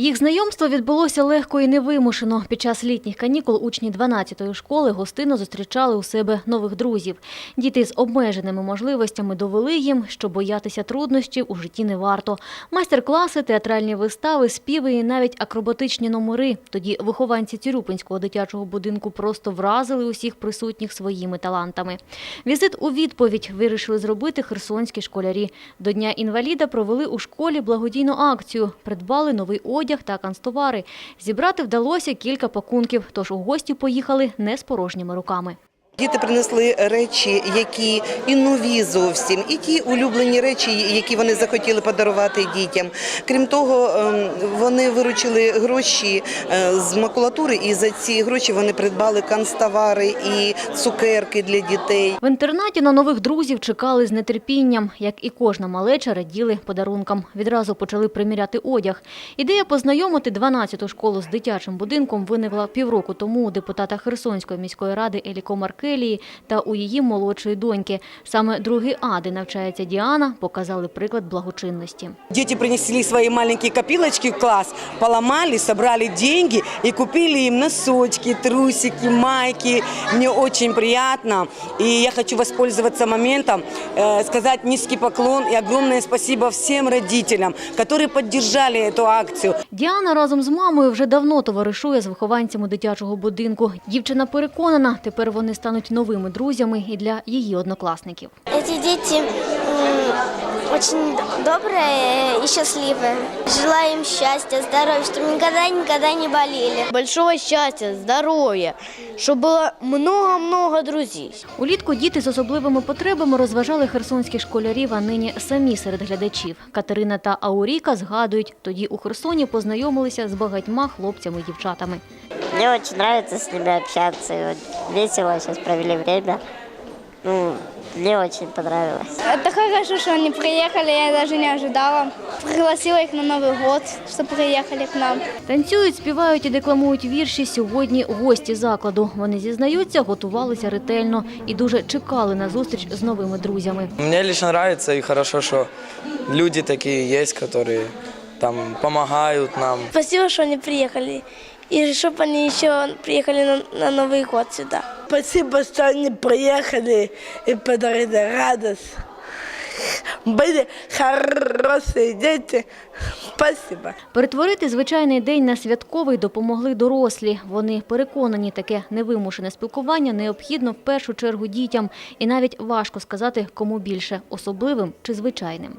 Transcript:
Їх знайомство відбулося легко і невимушено. Під час літніх канікул учні 12-ї школи гостинно зустрічали у себе нових друзів. Діти з обмеженими можливостями довели їм, що боятися труднощів у житті не варто. Майстер-класи, театральні вистави, співи і навіть акробатичні номери. Тоді вихованці Цюрюпинського дитячого будинку просто вразили усіх присутніх своїми талантами. Візит у відповідь вирішили зробити херсонські школярі. До Дня інваліда провели у школі благодійну акцію. Придбали новий одяг та канцтовари. Зібрати вдалося кілька пакунків, тож у гості поїхали не з порожніми руками. Діти принесли речі, які і нові зовсім, і ті улюблені речі, які вони захотіли подарувати дітям. Крім того, ем, вони виручили гроші е, з макулатури, і за ці гроші вони придбали канцтовари і цукерки для дітей. В інтернаті на нових друзів чекали з нетерпінням. Як і кожна малеча, раділи подарункам. Відразу почали приміряти одяг. Ідея познайомити 12-ту школу з дитячим будинком виникла півроку тому у депутата Херсонської міської ради Еліко Маркелії та у її молодшої доньки. Саме другий А, де навчається Діана, показали приклад благочинності. Дети принесли свои маленькие копилочки в класс, поломали, собрали деньги и купили им носочки, трусики, майки. Мне очень приятно. И я хочу воспользоваться моментом, э, сказать низкий поклон и огромное спасибо всем родителям, которые поддержали эту акцию. Діана разом з мамою вже давно товаришує з вихованцями дитячого будинку. Дівчина переконана, тепер вони стануть новими друзями і для її однокласників. Эти дети м, очень добрые и счастливые. Желаю им счастья, здоровья, чтобы никогда-никогда не болели. большого счастья, здоровья, чтобы было много-много друзей. Улітку діти з особливими потребами розважали херсонських школярів, а нині самі серед глядачів. Катерина та Ауріка згадують, тоді у Херсоні познайомилися з багатьма хлопцями і дівчатами. Мне очень нравится с ними общаться. И вот весело сейчас провели время. Ну, мне очень понравилось. Это хорошо, что они приехали, я даже не ожидала. Пригласила их на Новый год, что приехали к нам. Танцюють, співають і декламують вірші сьогодні гості закладу. Вони зізнаються, готувалися ретельно і дуже чекали на зустріч з новими друзями. Мне лично нравится и хорошо, что люди такие есть, которые там помогают нам. Спасибо, что они приехали. И чтобы они еще приехали на, на Новый год сюда. Спасибо, что они приехали и подарили радость. Были хорошие дети. Спасибо. Перетворити звичайний день на святковий допомогли дорослі. Вони переконані, таке невимушене спілкування необхідно в першу чергу дітям. І навіть важко сказати, кому більше – особливим чи звичайним.